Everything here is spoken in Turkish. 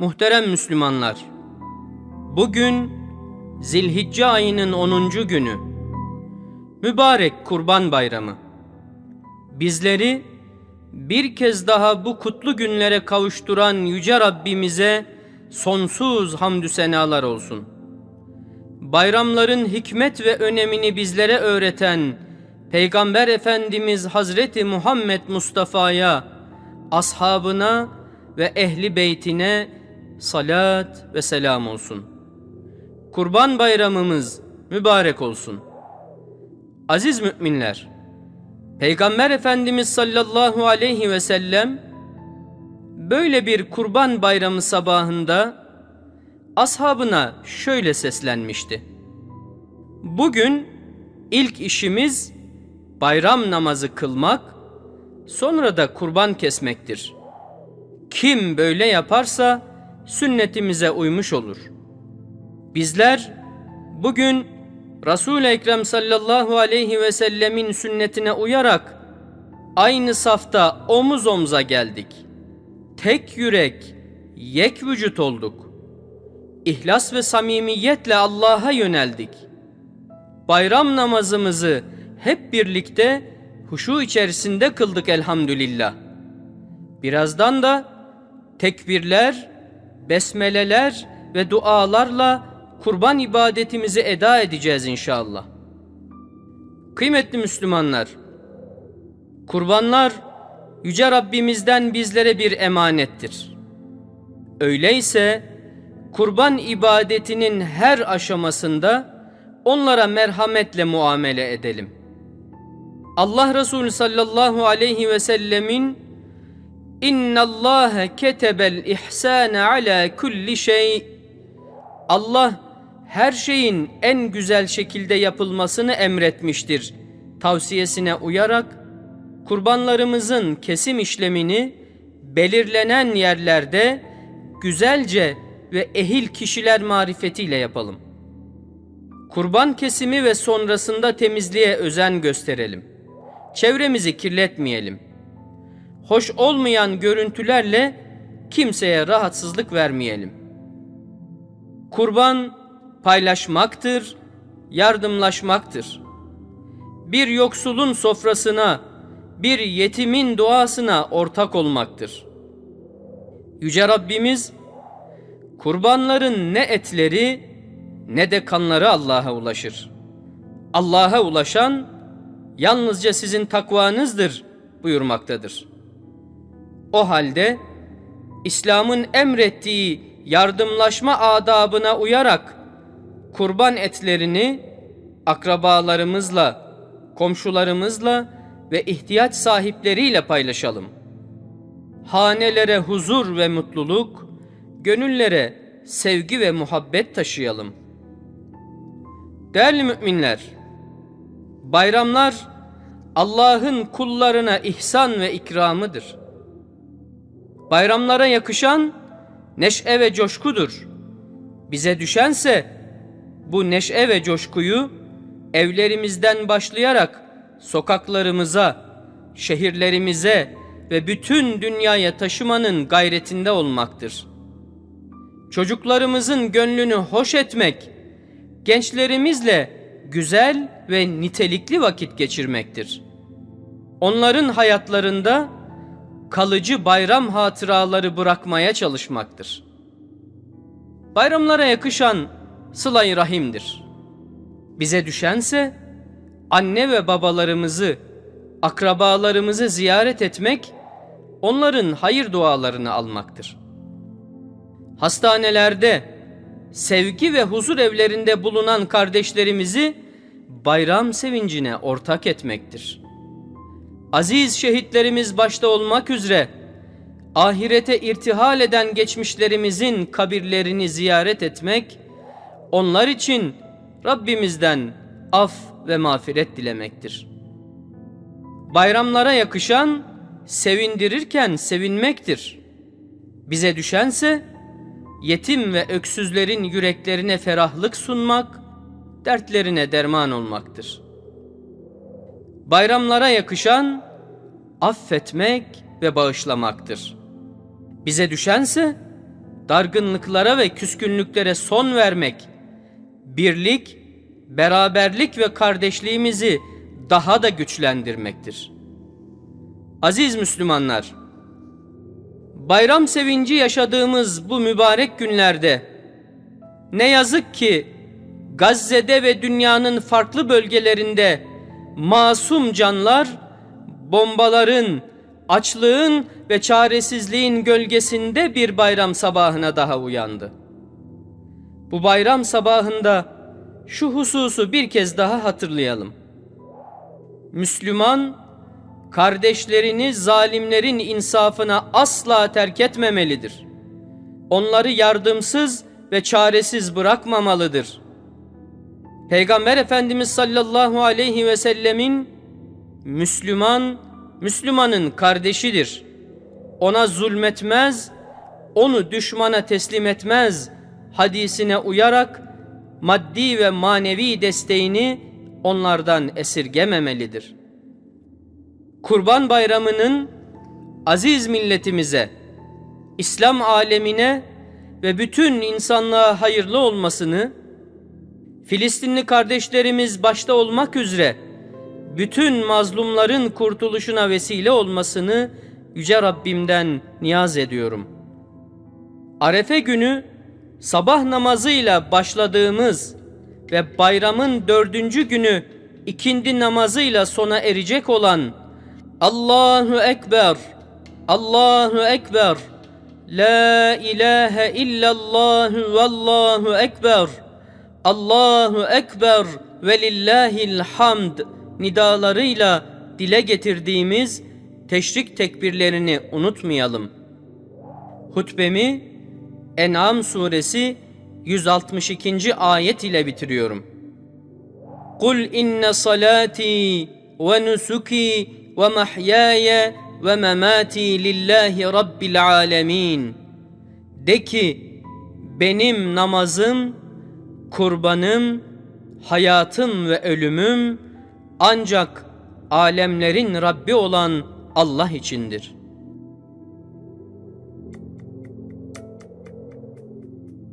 Muhterem Müslümanlar, bugün Zilhicce ayının 10. günü, mübarek Kurban Bayramı. Bizleri bir kez daha bu kutlu günlere kavuşturan Yüce Rabbimize sonsuz hamdü senalar olsun. Bayramların hikmet ve önemini bizlere öğreten Peygamber Efendimiz Hazreti Muhammed Mustafa'ya, ashabına ve ehli beytine salat ve selam olsun. Kurban bayramımız mübarek olsun. Aziz müminler, Peygamber Efendimiz sallallahu aleyhi ve sellem böyle bir kurban bayramı sabahında ashabına şöyle seslenmişti. Bugün ilk işimiz bayram namazı kılmak, sonra da kurban kesmektir. Kim böyle yaparsa sünnetimize uymuş olur. Bizler bugün Resul-i Ekrem sallallahu aleyhi ve sellemin sünnetine uyarak aynı safta omuz omza geldik. Tek yürek, yek vücut olduk. İhlas ve samimiyetle Allah'a yöneldik. Bayram namazımızı hep birlikte huşu içerisinde kıldık elhamdülillah. Birazdan da tekbirler, besmeleler ve dualarla kurban ibadetimizi eda edeceğiz inşallah. Kıymetli Müslümanlar, kurbanlar Yüce Rabbimizden bizlere bir emanettir. Öyleyse kurban ibadetinin her aşamasında onlara merhametle muamele edelim. Allah Resulü sallallahu aleyhi ve sellemin İnna Allah ketebel ihsane ala kulli şey Allah her şeyin en güzel şekilde yapılmasını emretmiştir. Tavsiyesine uyarak kurbanlarımızın kesim işlemini belirlenen yerlerde güzelce ve ehil kişiler marifetiyle yapalım. Kurban kesimi ve sonrasında temizliğe özen gösterelim. Çevremizi kirletmeyelim. Hoş olmayan görüntülerle kimseye rahatsızlık vermeyelim. Kurban paylaşmaktır, yardımlaşmaktır. Bir yoksulun sofrasına, bir yetimin duasına ortak olmaktır. Yüce Rabbimiz kurbanların ne etleri ne de kanları Allah'a ulaşır. Allah'a ulaşan yalnızca sizin takvanızdır buyurmaktadır. O halde İslam'ın emrettiği yardımlaşma adabına uyarak kurban etlerini akrabalarımızla, komşularımızla ve ihtiyaç sahipleriyle paylaşalım. Hanelere huzur ve mutluluk, gönüllere sevgi ve muhabbet taşıyalım. Değerli müminler, bayramlar Allah'ın kullarına ihsan ve ikramıdır. Bayramlara yakışan neşe ve coşkudur. Bize düşense bu neşe ve coşkuyu evlerimizden başlayarak sokaklarımıza, şehirlerimize ve bütün dünyaya taşımanın gayretinde olmaktır. Çocuklarımızın gönlünü hoş etmek, gençlerimizle güzel ve nitelikli vakit geçirmektir. Onların hayatlarında kalıcı bayram hatıraları bırakmaya çalışmaktır. Bayramlara yakışan sıla-i rahimdir. Bize düşense anne ve babalarımızı, akrabalarımızı ziyaret etmek, onların hayır dualarını almaktır. Hastanelerde, sevgi ve huzur evlerinde bulunan kardeşlerimizi bayram sevincine ortak etmektir. Aziz şehitlerimiz başta olmak üzere ahirete irtihal eden geçmişlerimizin kabirlerini ziyaret etmek, onlar için Rabbimizden af ve mağfiret dilemektir. Bayramlara yakışan sevindirirken sevinmektir. Bize düşense yetim ve öksüzlerin yüreklerine ferahlık sunmak, dertlerine derman olmaktır. Bayramlara yakışan affetmek ve bağışlamaktır. Bize düşense dargınlıklara ve küskünlüklere son vermek, birlik, beraberlik ve kardeşliğimizi daha da güçlendirmektir. Aziz Müslümanlar, bayram sevinci yaşadığımız bu mübarek günlerde ne yazık ki Gazze'de ve dünyanın farklı bölgelerinde masum canlar bombaların, açlığın ve çaresizliğin gölgesinde bir bayram sabahına daha uyandı. Bu bayram sabahında şu hususu bir kez daha hatırlayalım. Müslüman kardeşlerini zalimlerin insafına asla terk etmemelidir. Onları yardımsız ve çaresiz bırakmamalıdır. Peygamber Efendimiz sallallahu aleyhi ve sellemin Müslüman, Müslümanın kardeşidir. Ona zulmetmez, onu düşmana teslim etmez hadisine uyarak maddi ve manevi desteğini onlardan esirgememelidir. Kurban Bayramı'nın aziz milletimize, İslam alemine ve bütün insanlığa hayırlı olmasını, Filistinli kardeşlerimiz başta olmak üzere bütün mazlumların kurtuluşuna vesile olmasını Yüce Rabbimden niyaz ediyorum. Arefe günü sabah namazıyla başladığımız ve bayramın dördüncü günü ikindi namazıyla sona erecek olan Allahu Ekber, Allahu Ekber, La ilahe illallah ve Allahu Ekber, Allahu Ekber ve lillahil hamd nidalarıyla dile getirdiğimiz teşrik tekbirlerini unutmayalım. Hutbemi En'am suresi 162. ayet ile bitiriyorum. Kul inne salati ve nusuki ve mahyaya ve memati lillahi rabbil alemin. De ki benim namazım, kurbanım, hayatım ve ölümüm ancak alemlerin Rabbi olan Allah içindir.''